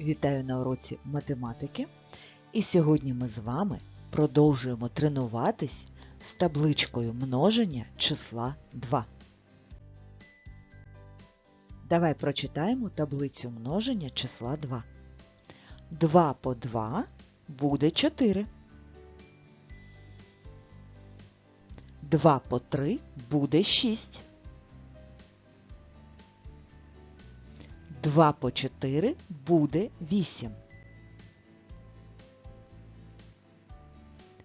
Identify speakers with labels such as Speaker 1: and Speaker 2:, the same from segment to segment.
Speaker 1: Вітаю на уроці математики. І сьогодні ми з вами продовжуємо тренуватись з табличкою множення числа 2. Давай прочитаємо таблицю множення числа 2. 2 по 2 буде 4. 2 по 3 буде 6. 2 по 4 буде 8.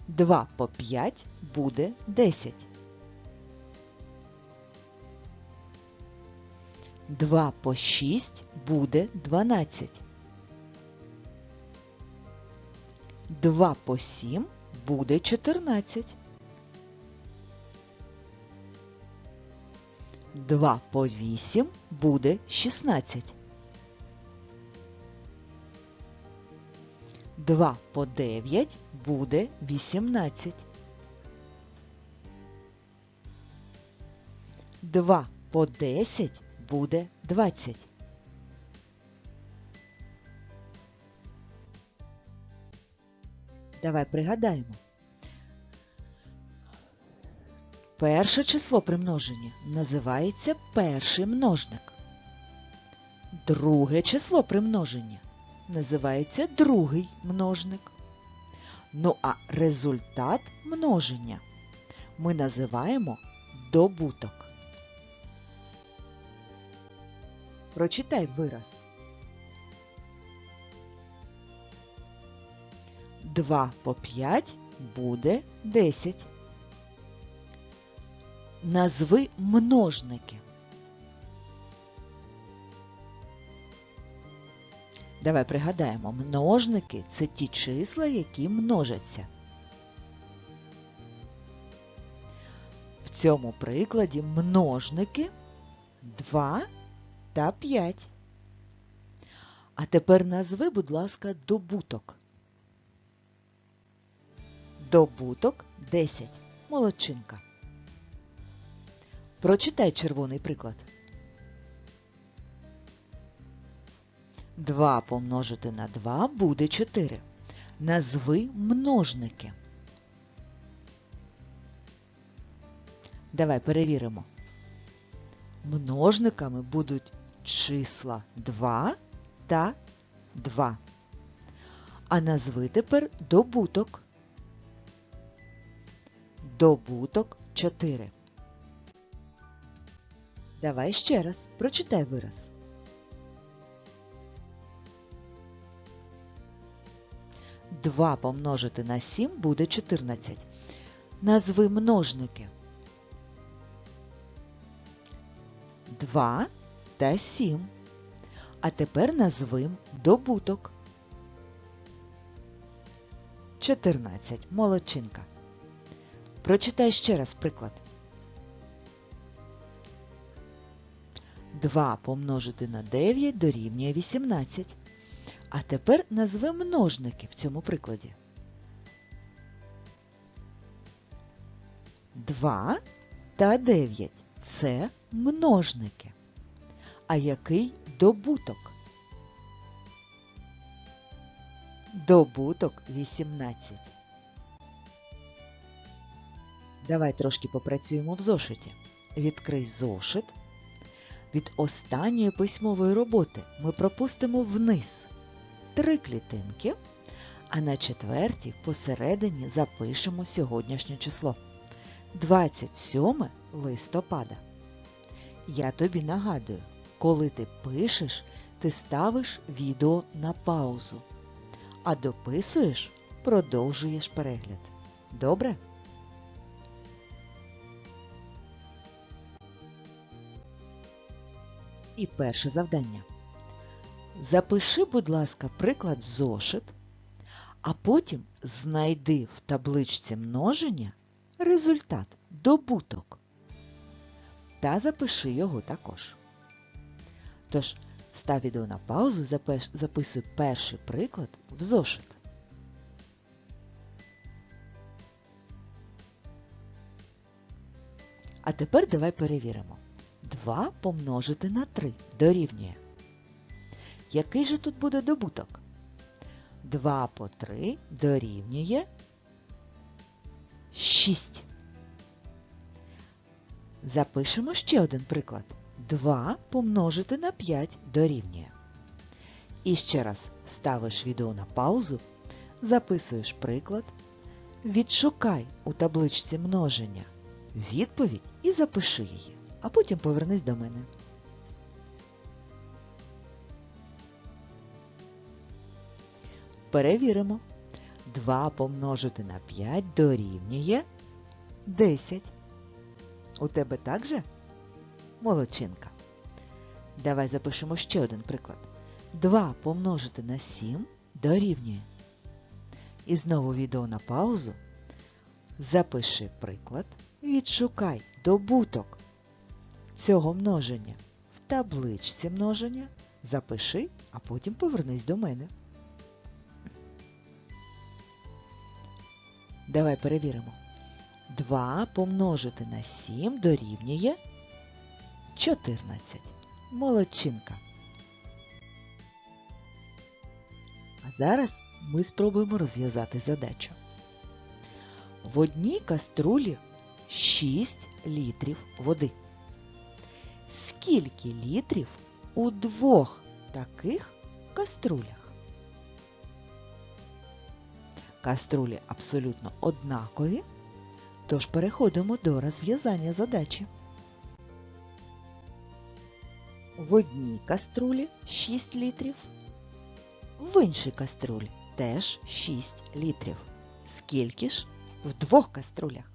Speaker 1: 2 по 5 буде 10. 2 по 6 буде 12. 2 по 7 буде 14. 2 по 8 буде 16. 2 по 9 буде 18. 2 по 10 буде 20. Давай пригадаємо. Перше число при множенні називається перший множник. Друге число при множенні називається другий множник. Ну а результат множення ми називаємо добуток. Прочитай вираз. 2 по 5 буде 10. Назви множники. Давай пригадаємо, множники це ті числа, які множаться. В цьому прикладі множники 2 та 5. А тепер назви, будь ласка, добуток. Добуток 10. Молодчинка. Прочитай червоний приклад. 2 помножити на 2 буде 4. Назви множники. Давай перевіримо. Множниками будуть числа 2 та 2. А назви тепер добуток. Добуток 4. Давай ще раз прочитай вираз. Два помножити на 7 буде 14. Назви множники. 2 та 7. А тепер назвим добуток. 14. Молодчинка. Прочитай ще раз приклад. 2 помножити на 9 дорівнює 18. А тепер назви множники в цьому прикладі. 2 та 9 це множники. А який добуток? Добуток 18. Давай трошки попрацюємо в зошиті. Відкрий зошит. Від останньої письмової роботи ми пропустимо вниз три клітинки, а на четвертій посередині запишемо сьогоднішнє число 27 листопада. Я тобі нагадую, коли ти пишеш, ти ставиш відео на паузу, а дописуєш, продовжуєш перегляд. Добре? І перше завдання. Запиши, будь ласка, приклад в зошит, а потім знайди в табличці множення результат, добуток. Та запиши його також. Тож, став відео на паузу, записуй перший приклад в зошит. А тепер давай перевіримо. 2 помножити на 3 дорівнює. Який же тут буде добуток? 2 по 3 дорівнює 6. Запишемо ще один приклад. 2 помножити на 5 дорівнює. І ще раз ставиш відео на паузу, записуєш приклад, відшукай у табличці множення відповідь і запиши її, а потім повернись до мене. Перевіримо. 2 помножити на 5 дорівнює 10. У тебе так же? Молодчинка. Давай запишемо ще один приклад. 2 помножити на 7 дорівнює. І знову відео на паузу. Запиши приклад. Відшукай добуток цього множення в табличці множення. Запиши, а потім повернись до мене. Давай перевіримо. 2 помножити на 7 дорівнює 14. Молодчинка. А зараз ми спробуємо розв'язати задачу. В одній каструлі 6 літрів води. Скільки літрів у двох таких каструлях? Каструлі абсолютно однакові, тож переходимо до розв'язання задачі. В одній каструлі 6 літрів, в іншій каструлі теж 6 літрів. Скільки ж в двох каструлях?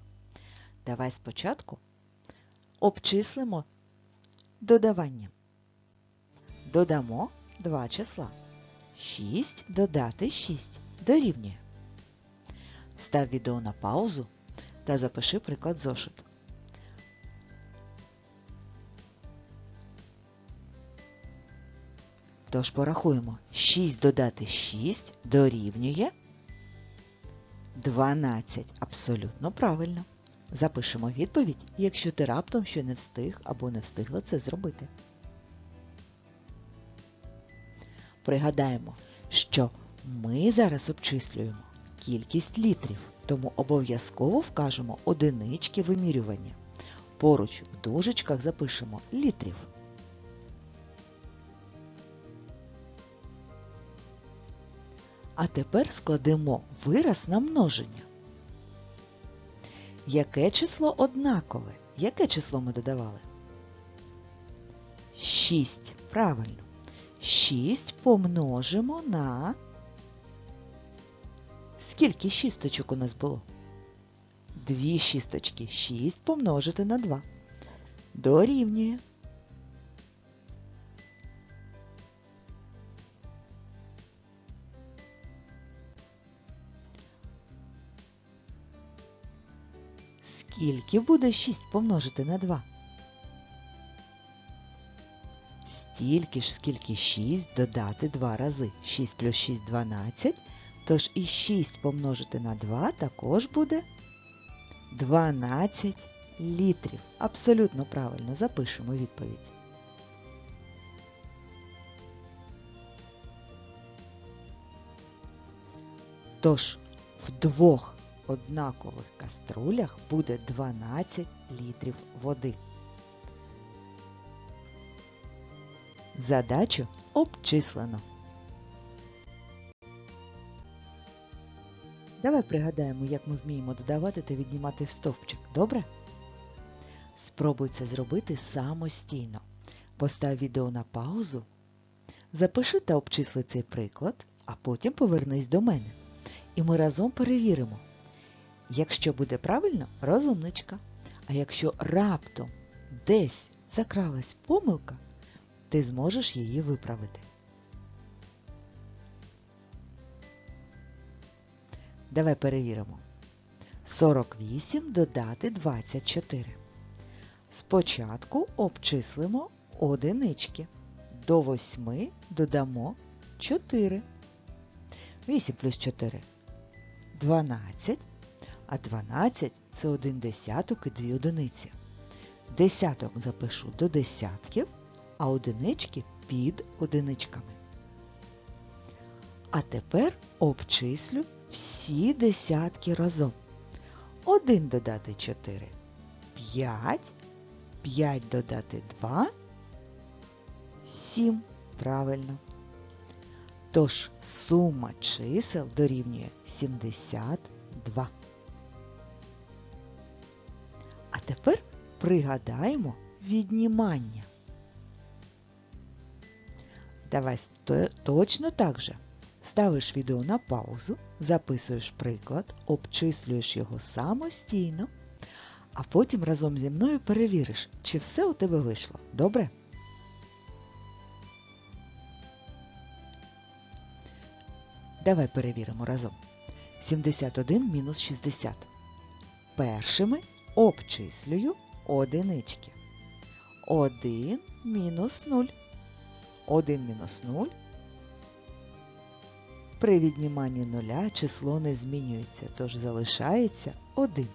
Speaker 1: Давай спочатку обчислимо додаванням. Додамо два числа. 6 додати 6 дорівнює. Став відео на паузу та запиши приклад зошиту. Тож порахуємо 6 додати 6 дорівнює 12. Абсолютно правильно. Запишемо відповідь, якщо ти раптом ще не встиг або не встигла це зробити. Пригадаємо, що ми зараз обчислюємо кількість літрів, тому обов'язково вкажемо одинички вимірювання. Поруч в дужечках запишемо літрів. А тепер складемо вираз на множення. Яке число однакове? Яке число ми додавали? 6. Правильно. 6 помножимо на Скільки шісточок у нас було? Дві шісточки. 6 помножити на 2. Дорівнює. Скільки буде 6 помножити на 2? Стільки ж, скільки 6 додати 2 рази. 6 плюс 6 – 12. Тож і 6 помножити на 2 також буде 12 літрів. Абсолютно правильно запишемо відповідь. Тож в двох однакових каструлях буде 12 літрів води. Задачу обчислено. Давай пригадаємо, як ми вміємо додавати та віднімати в стовпчик, добре? Спробуй це зробити самостійно. Постав відео на паузу, запиши та обчисли цей приклад, а потім повернись до мене. І ми разом перевіримо. Якщо буде правильно, розумничка. А якщо раптом десь закралась помилка, ти зможеш її виправити. Давай перевіримо. 48 додати 24. Спочатку обчислимо одинички. До 8 додамо 4. 8 плюс 4 12. А 12 це 1 десяток і 2 одиниці. Десяток запишу до десятків, а одинички під одиничками. А тепер обчислю всі десятки разом. 1 додати 4 5, 5 додати 2 7. Правильно. Тож сума чисел дорівнює 72. А тепер пригадаємо віднімання. Давай точно так же. Ставиш відео на паузу, записуєш приклад, обчислюєш його самостійно, а потім разом зі мною перевіриш, чи все у тебе вийшло. Добре? Давай перевіримо разом. 71 мінус 60. Першими обчислюю одинички. 1 мінус 0. 1 мінус 0. При відніманні нуля число не змінюється, тож залишається 1.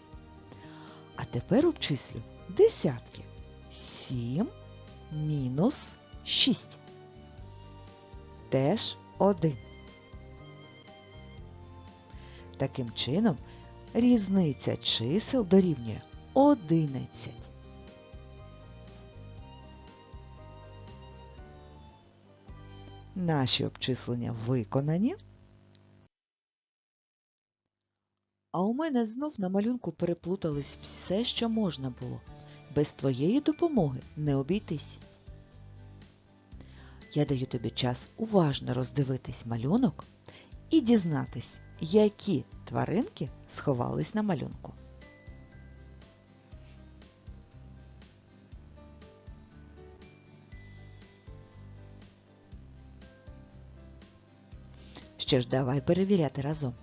Speaker 1: А тепер обчислю десятки. 7 мінус 6. Теж 1. Таким чином, різниця чисел дорівнює 11. Наші обчислення виконані. А у мене знов на малюнку переплутались все, що можна було. Без твоєї допомоги не обійтись. Я даю тобі час уважно роздивитись малюнок і дізнатись, які тваринки сховались на малюнку. Що ж, давай перевіряти разом.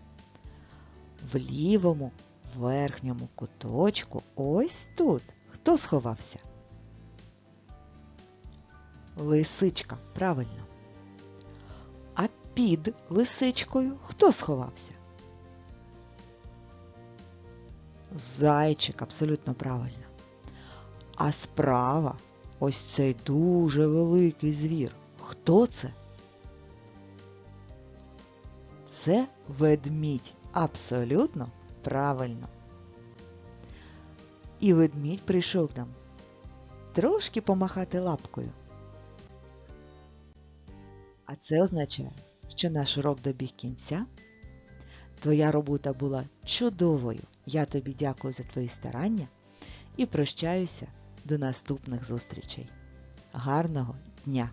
Speaker 1: В лівому верхньому куточку ось тут. Хто сховався? Лисичка, правильно. А під лисичкою хто сховався? Зайчик, абсолютно правильно. А справа ось цей дуже великий звір. Хто це? Це ведмідь. Абсолютно правильно. І ведмідь прийшов нам трошки помахати лапкою. А це означає, що наш урок добіг кінця. Твоя робота була чудовою. Я тобі дякую за твої старання і прощаюся до наступних зустрічей. Гарного дня!